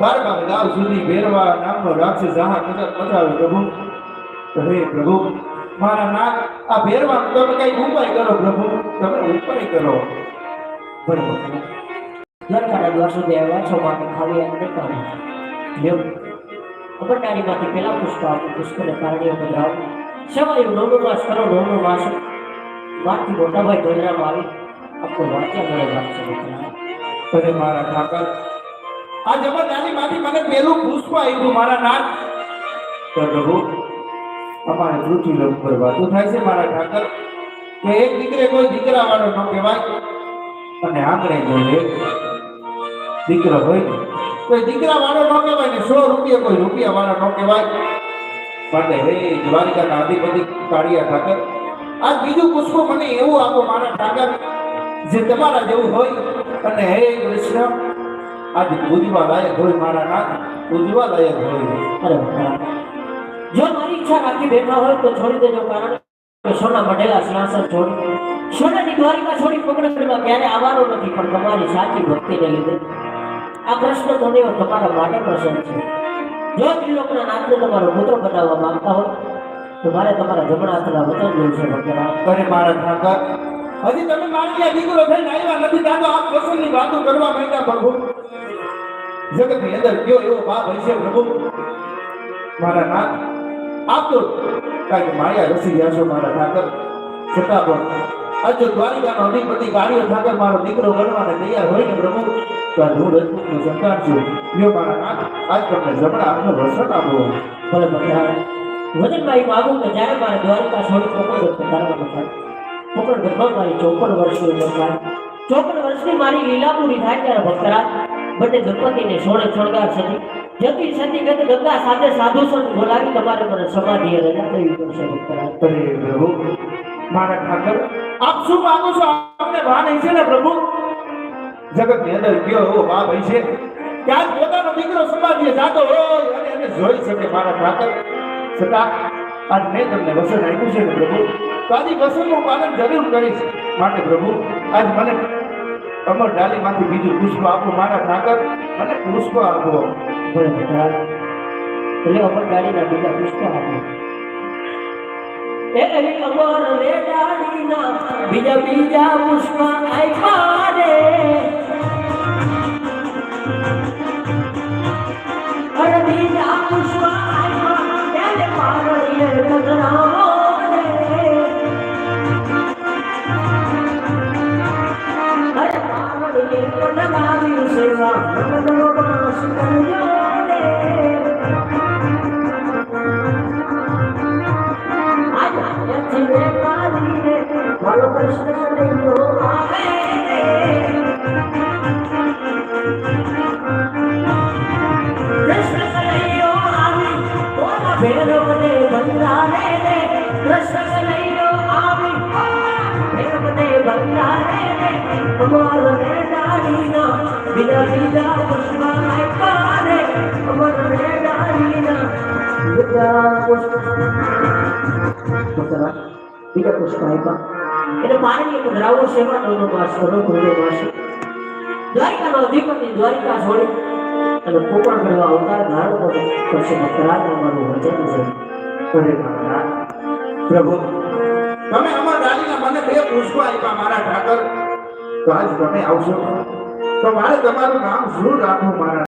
બારમા ગામ સુધી ભેરવા નામનો રાક્ષસ જહા કદમ પધારો પ્રભુ. હે પ્રભુ મારા નાથ આ ભેરવા તમે કઈ ઉપાય કરો પ્રભુ? તમે ઉપાય કરો. બરાબર દ્વારકાના દ્વાર સુધી આવ્યા છો માટે ખાલી એમ લ્યો અપરનારીમાંથી પેલા પુષ્પ આપું પુષ્પને પારણીઓ બદલાવ. સવાયું નવમો માસ કરો નવમો માસ વાતથી મોટા ભાઈ ધોજરામાં આવી. આપણું વાંચ્યા મળે વાંચશે અરે મારા ઠાકર આ જબરદારી માંથી મને પેલું પુષ્પ આવ્યું મારા નાથ. તો પ્રભુ, અમારે મૃત્યુ લોક પર વાતો થાય છે મારા ઠાકર. કે એક દીકરે કોઈ દીકરા વાળો ન કહેવાય. અને આંગણે જોઈએ દીકરો હોય કોઈ દીકરા વાળો ન કહેવાય ને સો રૂપિયા કોઈ રૂપિયા વાળો ન કહેવાય. માટે હે દ્વારિકાના અધિપતિ કાળિયા ઠાકર, આ બીજું પુષ્પ મને એવું આપો મારા ઠાકર, જે તમારા જેવું હોય. અને હે કૃષ્ણ આજ પૂજવા લાયક હોય મારા નાથ પૂજવા લાયક હોય. જો મારી ઈચ્છા રાખી બેઠા હોય તો છોડી દેજો કારણ કે સોના મઢેલા સિંહાસન છોડી સોનાની દ્વારિકા છોડી પકડમાં ક્યારે આવવાનો નથી પણ તમારી સાચી ભક્તિને લીધે. આ કૃષ્ણ ધણીઓ તમારા માટે પ્રસન્ન છે. જો ત્રિલોકના નાથને તમારો પુત્ર બનાવવા માંગતા હોય તો મારે તમારા જમણા હાથના વચન જોયું છે ભગવાન અરે મારા ઠાકર હજી તમે મારી દીકરો થઈને આવ્યા નથી તો આપ પસંદની વાતો કરવા માંગ્યા પ્રભુ. જગતની અંદર કયો એવો બાપ હશે પ્રભુ? મારા નાથ, આપ તો કાંઈક માયા રસી ગયા છો, મારા ઠાકર. છતાં પણ આજ જો દ્વારિકાનો અધિપતિ કાળિયો ઠાકર મારો દીકરો ગણવાને તૈયાર હોય ને પ્રભુ, તો આ હું રજપૂતનો સંતાન છું. યો મારા નાથ, આજ તમને જમણા આપનો વસત આપો. ભલે ભગવાન વજનભાઈ માગું કે જ્યારે મારે દ્વારકા છોડી પોકળ પધારવાનો થાય. પોકળ ગઢમાં મારી ચોપન વર્ષની ઉંમર થાય ચોપન વર્ષની મારી લીલા પૂરી થાય ત્યારે ભક્તરા બંને ગણપતિને સોળે શણગાર સતી જતી સતી ગત ગંગા સાથે સાધુ સંત બોલાવી તમારે મને સમાધિ રજા દેવી પડશે પ્રભુ, મારા ઠાકર, આપ શું માનો છો? આપને ભાન છે ને પ્રભુ? જગતની અંદર કયો એવો ભાવ છે? ત્યાં પોતાનો દીકરો સમાધિએ જાતો હોય અને એને જોઈ શકે મારા ઠાકર. છતાં આજ મેં તમને વસન આપ્યું છે ને પ્રભુ. તો આજે વસનનું પાલન જરૂર કરીશ. માટે પ્રભુ, આજ મને અમર ડાલી માંથી બીજું પુષ્પ આપો મારા ઠાકર અને પુષ્પ આપો. એટલે અમર ડાલી ના બીજા પુષ્પ આપો. બીજા બીજા પુષ્પ આપ્યા ભેરવને બંધારે રે કૃષ્ણ લઈયો આવી ભેરવને બંધારે રે અમાર રે ડાળીના બીજા બીજા પુષ્પ આપ્યા રે અમાર ડાળીના બીજા પુષ્પ ભક્તરા બીજા એટલે પાણી એક દ્રાવો સેવા નો માસ કરો ગુરુ અધિપતિ દ્વારિકા છોડી અને કોપણ કરવા અવતાર ધારણ કરો પછી ભક્તરાજ મારું વચન છે. અરે મારા પ્રભુ, તમે અમારા દાદીના મને બે પુષ્પ આપ્યા, મારા ઠાકર. તો આજ તમે આવશો. તો મારે તમારું નામ શું રાખવું મારા